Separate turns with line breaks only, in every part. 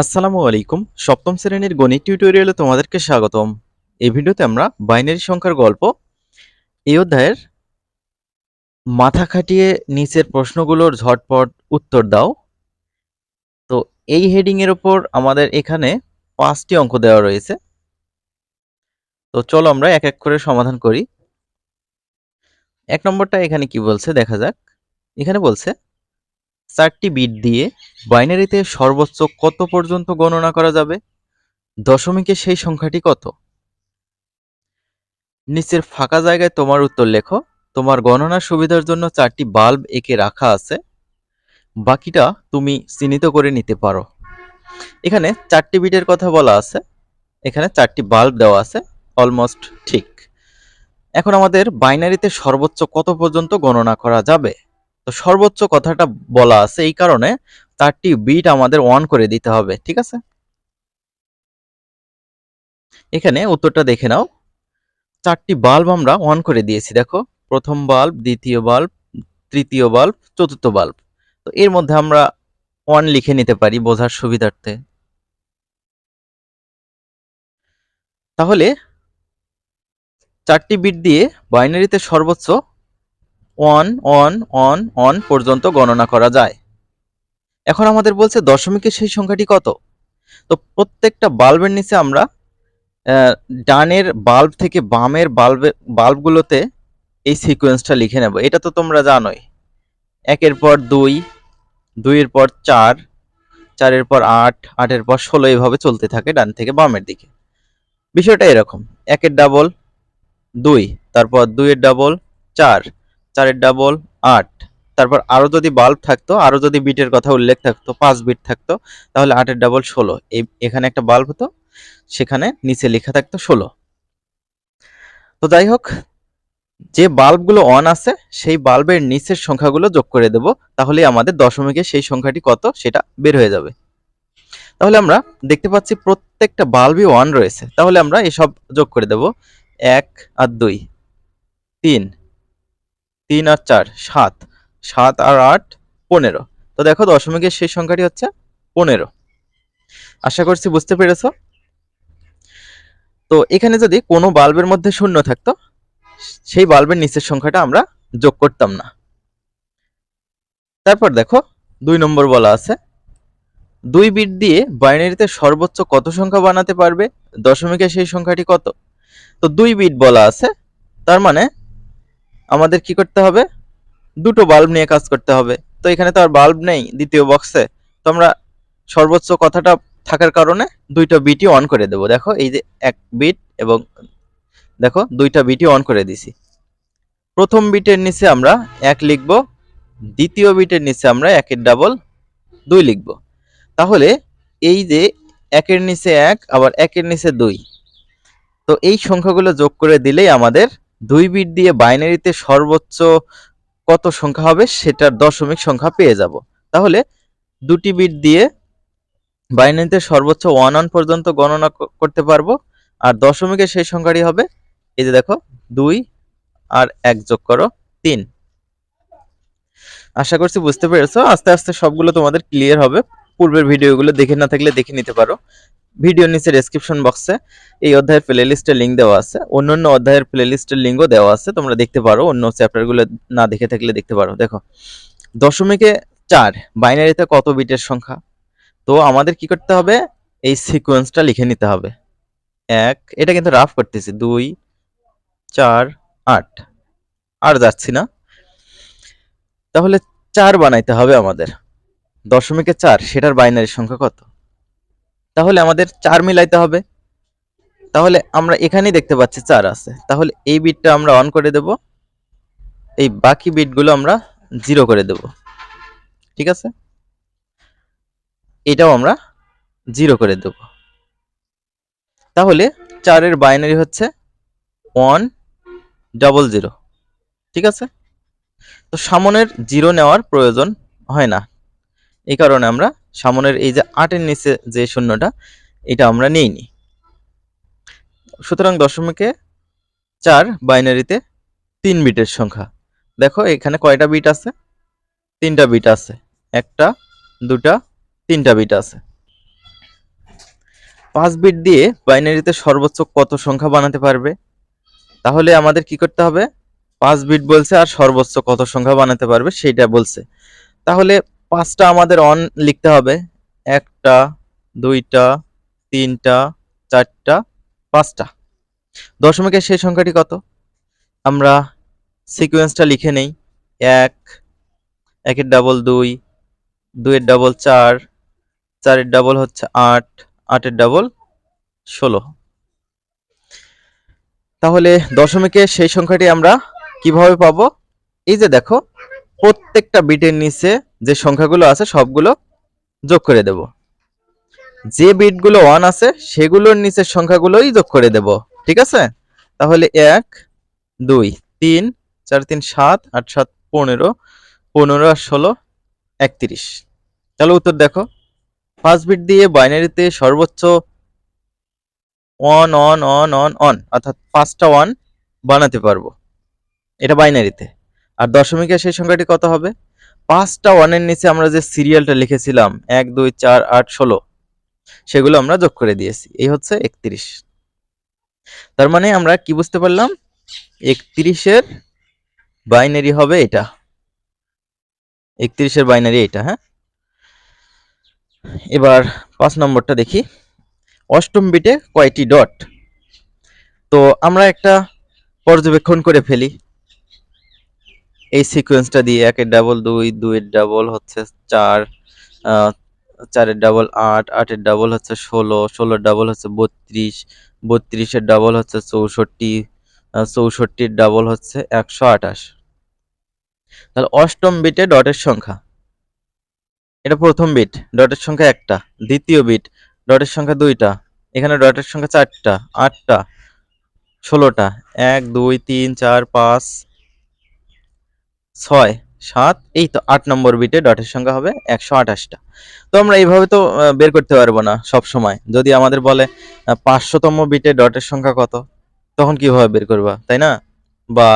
আসসালামু আলাইকুম। সপ্তম শ্রেণির গণিত টিউটোরিয়ালে তোমাদেরকে স্বাগতম। এই ভিডিওতে আমরা বাইনারি সংখ্যার গল্প, এই অধ্যায়ের মাথা খাটিয়ে নিচের প্রশ্নগুলোর ঝটপট উত্তর দাও। তো এই হেডিং এর উপর আমাদের এখানে পাঁচটি অঙ্ক দেওয়া রয়েছে। তো চলো আমরা এক এক করে সমাধান করি। এক নম্বরটা এখানে কি বলছে? দেখা যাক। এখানে বলছে চারটি বিট দিয়ে বাইনারিতে সর্বোচ্চ কত পর্যন্ত গণনা করা যাবে? দশমিকে সেই সংখ্যাটি কত? নিচের ফাঁকা জায়গায় তোমার উত্তর লেখো। তোমার গণনার সুবিধার জন্য চারটি বাল্ব এঁকে রাখা আছে। বাকিটা তুমি চিহ্নিত করে নিতে পারো। এখানে চারটি বিটের কথা বলা আছে। এখানে চারটি বাল্ব দেওয়া আছে। অলমোস্ট ঠিক। এখন আমাদের বাইনারিতে সর্বোচ্চ কত পর্যন্ত গণনা করা যাবে? তো সর্বোচ্চ কথাটা বলা আছে এই কারণে চারটি বিট আমাদের অন করে দিতে হবে, ঠিক আছে? এখানে উত্তরটা দেখে নাও। চারটি বাল্ব আমরা অন করে দিয়েছি, দেখো। প্রথম বাল্ব দ্বিতীয় বাল্ব তৃতীয় বাল্ব চতুর্থ বাল্ব তো এর মধ্যে আমরা ওয়ান লিখে নিতে পারি বোঝার সুবিধার্থে। তাহলে চারটি বিট দিয়ে বাইনারিতে সর্বোচ্চ ওয়ান ওয়ান ওয়ান ওয়ান পর্যন্ত গণনা করা যায়। এখন আমাদের বলছে দশমিকের সেই সংখ্যাটি কত? তো প্রত্যেকটা বাল্বের নিচে আমরা ডানের বাল্ব থেকে বামের বাল্বে, বাল্বগুলোতে এই সিকোয়েন্সটা লিখে নেব। এটা তো তোমরা জানোই। একের পর দুই, দুইয়ের পর চার, চারের পর আট, আটের পর ষোলো এইভাবে চলতে থাকে ডান থেকে বামের দিকে। বিষয়টা এরকম। একের ডাবল দুই, তারপর দুইয়ের ডাবল চার চারের ডাবল আট। তারপর আরও যদি বাল্ব থাকতো, আরও যদি বিটের কথা উল্লেখ থাকতো, পাঁচ বিট থাকতো, তাহলে আটের ডাবল ষোলো। এই, এখানে একটা বাল্ব হতো, সেখানে নিচে লেখা থাকতো ষোলো। তো যাই হোক, যে বাল্বগুলো অন আছে, সেই বাল্বের নিচের সংখ্যাগুলো যোগ করে দেব তাহলে আমাদের দশমিকে সেই সংখ্যাটি কত, সেটা বের হয়ে যাবে। তাহলে আমরা দেখতে পাচ্ছি প্রত্যেকটা বাল্বই অন রয়েছে। তাহলে আমরা এসব যোগ করে দেব, এক আর দুই, তিন। তিন আর চার, সাত। সাত আর আট, পনেরো। তো দেখো দশমিকের সেই সংখ্যাটি হচ্ছে পনেরো। আশা করছি বুঝতে পেরেছ? তো এখানে যদি কোনো বাল্বের মধ্যে শূন্য থাকতো, সেই বাল্বের নিচের সংখ্যাটা আমরা যোগ করতাম না। তারপর দেখো, দুই নম্বর বলা আছে, দুই বিট দিয়ে বাইনারিতে সর্বোচ্চ কত সংখ্যা বানাতে পারবে? দশমিকের সেই সংখ্যাটি কত? তো দুই বিট বলা আছে, তার মানে আমাদের কি করতে হবে? দুটো বাল্ব নিয়ে কাজ করতে হবে। তো এখানে তো আর বাল্ব নেই দ্বিতীয় বক্সে তো আমরা সর্বোচ্চ কথাটা থাকার কারণে দুইটা বিটই অন করে দেব। দেখো, এই যে এক বিট এবং দেখো, দুইটা বিটি অন করে দিছি। প্রথম বিটের নিচে আমরা এক লিখব, দ্বিতীয় বিটের নিচে আমরা একের ডাবল দুই লিখব। তাহলে এই যে একের নিচে এক, আবার একের নিচে দুই। তো এই সংখ্যাগুলো যোগ করে দিলেই আমাদের দুই বিট দিয়ে বাইনারিতে সর্বোচ্চ কত সংখ্যা হবে সেটার দশমিক সংখ্যা পেয়ে যাব। তাহলে দুটি বিট দিয়ে বাইনারিতে সর্বোচ্চ ওয়ান ওয়ান পর্যন্ত গণনা করতে পারব। আর দশমিকের সেই সংখ্যাটি হবে, এই যে দেখো, দুই আর এক যোগ করো, তিন। আশা করছি বুঝতে পেরেছ। আস্তে আস্তে সবগুলো তোমাদের ক্লিয়ার হবে। পূর্বের ভিডিওগুলো দেখে না থাকলে দেখে নিতে পারো। ভিডিও নিচে ডেসক্রিপশন বক্সে এই অধ্যায়ের প্লেলিস্টের লিঙ্ক দেওয়া আছে। অন্যান্য অধ্যায়ের প্লেলিস্টের লিঙ্কও দেওয়া আছে, তোমরা দেখতে পারো। অন্য চ্যাপ্টারগুলো না দেখে থাকলে দেখতে পারো। দেখো, দশমিকে চার, বাইনারিতে কত বিটের সংখ্যা? তো আমাদের কি করতে হবে? এই সিকোয়েন্সটা লিখে নিতে হবে। এক, এটা কিন্তু রাফ করতেছি। দুই, চার, আট। আর যাচ্ছি না। তাহলে চার বানাইতে হবে আমাদের। দশমিকে চার, সেটার বাইনারি সংখ্যা কত? তাহলে আমাদের চার মিলাইতে হবে। তাহলে আমরা এখানেই দেখতে পাচ্ছি চার আছে। তাহলে এই বিটটা আমরা অন করে দেব। এই বাকি বিটগুলো আমরা জিরো করে দেব। ঠিক আছে? এটাও আমরা জিরো করে দেব। তাহলে চারের বাইনারি হচ্ছে ওয়ান ডাবল জিরো ঠিক আছে? তো সামনের জিরো নেওয়ার প্রয়োজন হয় না। এই কারণে আমরা সামনের এই যে আটের নিচে যে শূন্যটা, এটা আমরা নিইনি। সুতরাং দশমিকে চার বাইনারিতে তিন বিটের সংখ্যা। দেখো, এখানে কয়টা বিট আছে? তিনটা বিট আছে। একটা, দুটা, তিনটা বিট আছে। পাঁচ বিট দিয়ে বাইনারিতে সর্বোচ্চ কত সংখ্যা বানাতে পারবে? তাহলে আমাদের কি করতে হবে? পাঁচ বিট বলছে আর সর্বোচ্চ কত সংখ্যা বানাতে পারবে, সেইটা বলছে। তাহলে পাঁচটা আমাদের অন লিখতে হবে। একটা, দুইটা, তিনটা, চারটা, পাঁচটা। দশমিকের সেই সংখ্যাটি কত? আমরা সিকোয়েন্সটা লিখে নেই। এক, একের ডাবল দুই, দুইয়ের ডাবল চার, চারের ডাবল হচ্ছে আট, আটের ডাবল ষোলো। তাহলে দশমিকের সেই সংখ্যাটি আমরা কীভাবে পাবো? এই যে দেখো প্রত্যেকটা বিটের নিচে যে সংখ্যাগুলো আছে, সবগুলো যোগ করে দেব। যে বিটগুলো ওয়ান আছে, সেগুলোর নিচের সংখ্যাগুলোই যোগ করে দেব। ঠিক আছে? তাহলে এক, দুই, তিন, চার, তিন, সাত, আট, সাত, পনেরো পনেরো আর ষোলো, একত্রিশ। তাহলে উত্তর দেখো। ফার্স্ট বিট দিয়ে বাইনারিতে সর্বোচ্চ one one one one one অর্থাৎ পাঁচটা ওয়ান বানাতে পারব। এটা বাইনারিতে। আর দশমিকের সেই সংখ্যাটি কত হবে? পাঁচটা ওয়ানের নিচে আমরা যে সিরিয়ালটা লিখেছিলাম, এক, দুই, চার, আট, ষোলো, সেগুলো আমরা যোগ করে দিয়েছি। এই হচ্ছে একত্রিশ। তার মানে আমরা কি বুঝতে পারলাম? একত্রিশের বাইনারি হবে এটা। একত্রিশের বাইনারি এটা হ্যাঁ? এবার পাঁচ নম্বরটা দেখি। অষ্টম বিটে কয়টি ডট? তো আমরা একটা পর্যবেক্ষণ করে ফেলি। এই সিকোয়েন্সটা দিয়ে একের ডাবল দুই, দুইয়ের ডাবল হচ্ছে চার চারের ডাবল আট, আটের ডাবল হচ্ছে ষোলো, ষোলোর ডাবল হচ্ছে বত্রিশ, বত্রিশের ডাবল হচ্ছে চৌষট্টি চৌষট্টির ডাবল হচ্ছে একশো আঠাশ। তাহলে অষ্টম বিটে ডটের সংখ্যা। এটা প্রথম বিট ডটের সংখ্যা একটা। দ্বিতীয় বিট ডটের সংখ্যা দুইটা। এখানে ডটের সংখ্যা চারটা, আটটা, ষোলোটা। এক, দুই, তিন, চার, পাঁচ ছয়, সাত, এই তো আট নম্বর বিটে ডটের সংখ্যা হবে একশো আঠাশটা। তো আমরা এইভাবে তো বের করতে পারব না সব সময়। যদি আমাদের বলে পাঁচশোতম বিটে ডটের সংখ্যা কত, তখন কীভাবে বের করবা, তাই না? বা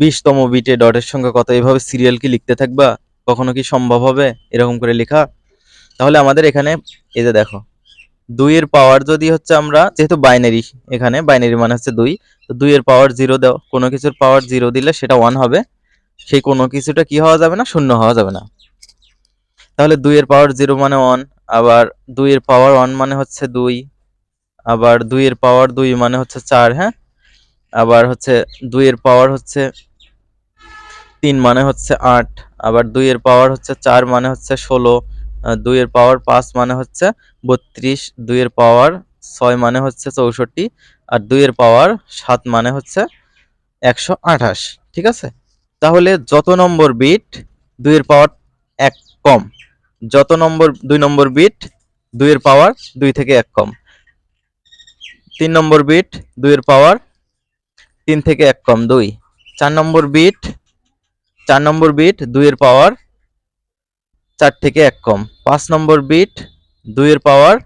বিশতম বিটে ডটের সংখ্যা কত, এইভাবে সিরিয়াল কি লিখতে থাকবা? কখনো কি সম্ভব হবে এরকম করে লেখা? তাহলে আমাদের এখানে, এই যে দেখো, দুইয়ের পাওয়ার যদি হচ্ছে আমরা, যেহেতু বাইনারি এখানে বাইনারি মানে হচ্ছে দুই, তো দুইয়ের পাওয়ার জিরো দাও। কোনো কিছুর পাওয়ার জিরো দিলে সেটা ওয়ান হবে। সেই কোনো কিছুটা কি হওয়া যাবে না? শূন্য হওয়া যাবে না। তাহলে দুইয়ের পাওয়ার জিরো মানে ওয়ান আবার দুইয়ের পাওয়ার ওয়ান মানে হচ্ছে দুই, আবার দুইয়ের পাওয়ার দুই মানে হচ্ছে চার হ্যাঁ? আবার হচ্ছে দুইয়ের পাওয়ার হচ্ছে তিন মানে হচ্ছে আট, আবার দুইয়ের পাওয়ার হচ্ছে চার মানে হচ্ছে ষোলো দুইয়ের পাওয়ার পাঁচ মানে হচ্ছে বত্রিশ, দুইয়ের পাওয়ার ছয় মানে হচ্ছে চৌষট্টি, আর দুইয়ের পাওয়ার সাত মানে হচ্ছে একশো আঠাশ, ঠিক আছে? তাহলে যত নম্বর বিট, দুইয়ের পাওয়ার এক কম। যত নম্বর, দুই নম্বর বিট, দুইয়ের পাওয়ার দুই থেকে এক কম। তিন নম্বর বিট, দুইয়ের পাওয়ার তিন থেকে এক কম, দুই। চার নম্বর বিট, চার নম্বর বিট, দুইয়ের পাওয়ার চার থেকে এক কম। পাঁচ নম্বর বিট, দুইয়ের পাওয়ার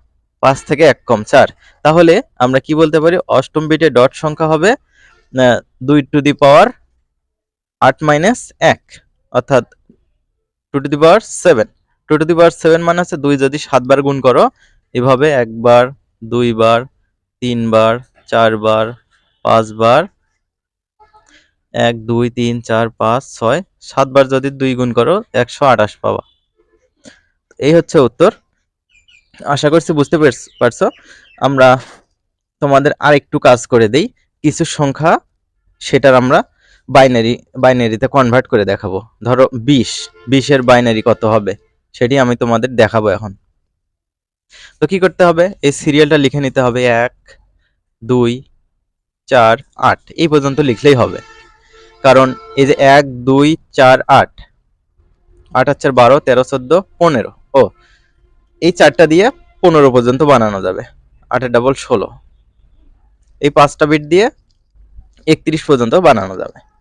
পাঁচ থেকে এক কম, চার। তাহলে আমরা কি বলতে পারি? অষ্টম বিটে ডট সংখ্যা হবে দুই টু দি পাওয়ার আট মাইনাস এক, অর্থাৎ two to the power seven two to the power seven মানে হচ্ছে দুই যদি সাতবার গুণ করো, এভাবে একবার দুইবার তিনবার চারবার পাঁচবার এক, দুই, তিন, চার, পাঁচ, ছয় সাতবার যদি দুই গুণ করো, একশো আঠাশ পাবা। এই হচ্ছে উত্তর। আশা করছি বুঝতে পেরেছ- আমরা তোমাদের আরেকটু কাজ করে দেই। কিছু সংখ্যা, সেটার আমরা বাইনারি বাইনারিতে কনভার্ট করে দেখাবো। ধরো বিশ, বিশের বাইনারি কত হবে? সেটি আমি তোমাদের দেখাবো এখন। তো কি করতে হবে? এই সিরিয়ালটা লিখে নিতে হবে এক, দুই, চার, আট। এই পর্যন্ত লিখলেই হবে। কারণ এই যে এক, দুই, চার, আট আট চার বারো, তেরো, চোদ্দ, পনেরো। ও, এই চারটা দিয়ে পনেরো পর্যন্ত বানানো যাবে। আটের ডাবল ষোলো। এই পাঁচটা বিট দিয়ে একত্রিশ পর্যন্ত বানানো যাবে।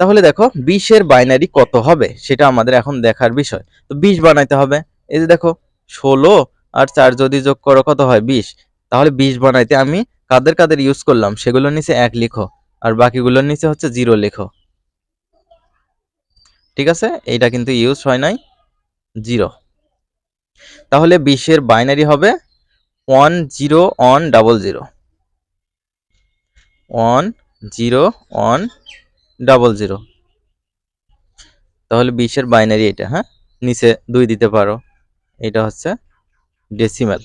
তাহলে দেখো বিশের বাইনারি কত হবে? সেটা আমাদের এখন দেখার বিষয়। তো বিশ বানাইতে হবে। এই যে দেখো, ষোলো আর চার যদি যোগ করো, কত হয়? বিশ। তাহলে বিশ বানাইতে আমি কাদের কাদের ইউজ করলাম? সেগুলোর নিচে এক লিখো। আর বাকিগুলোর নিচে হচ্ছে জিরো লেখো। ঠিক আছে? এইটা কিন্তু ইউজ হয় নাই। জিরো। তাহলে বিশের বাইনারি হবে one zero one double zero. One zero one double zero তাহলে বিশের বাইনারি এটা হ্যাঁ? নিচে দুই দিতে পারো। এটা হচ্ছে ডেসিমাল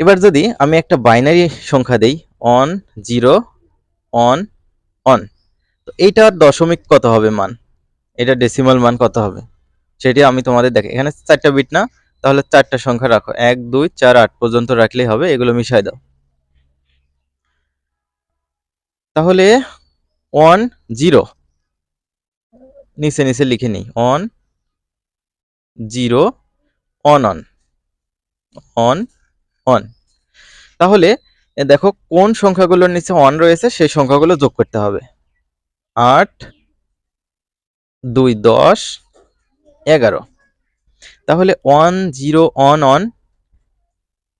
এবার যদি আমি একটা বাইনারি সংখ্যা দেই অন জিরো অন অন তো এইটার দশমিক কত হবে মান? এটা ডেসিমাল মান কত হবে? সেটি আমি তোমাদের দেখে এখানে চারটা বিট না? তাহলে চারটা সংখ্যা রাখো। এক, দুই, চার, আট পর্যন্ত রাখলেই হবে, এগুলো মিশাই দাও। তাহলে ওয়ান জিরো নিচে নিচে লিখে নিই। One zero one one one one তাহলে দেখো, কোন সংখ্যাগুলোর নিচে অন রয়েছে, সেই সংখ্যাগুলো যোগ করতে হবে। আট, দুই, দশ, এগারো। তাহলে ওয়ান জিরো অন অন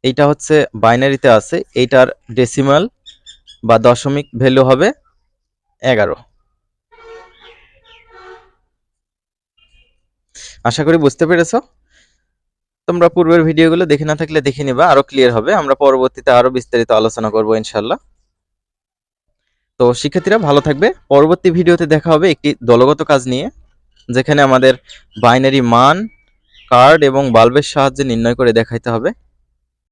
এইটা হচ্ছে বাইনারিতে আছে, এইটার ডেসিমাল বা দশমিক ভ্যালু হবে এগারো। আশা করি বুঝতে পেরেছ? তোমরা পূর্বের ভিডিওগুলো দেখে না থাকলে দেখে নিবা, আরও ক্লিয়ার হবে। আমরা পরবর্তীতে আরও বিস্তারিত আলোচনা করব ইনশাল্লাহ তো শিক্ষার্থীরা ভালো থাকবে। পরবর্তী ভিডিওতে দেখা হবে একটি দলগত কাজ নিয়ে, যেখানে আমাদের বাইনারি মান কার্ড এবং বাল্বের সাহায্যে নির্ণয় করে দেখাইতে হবে।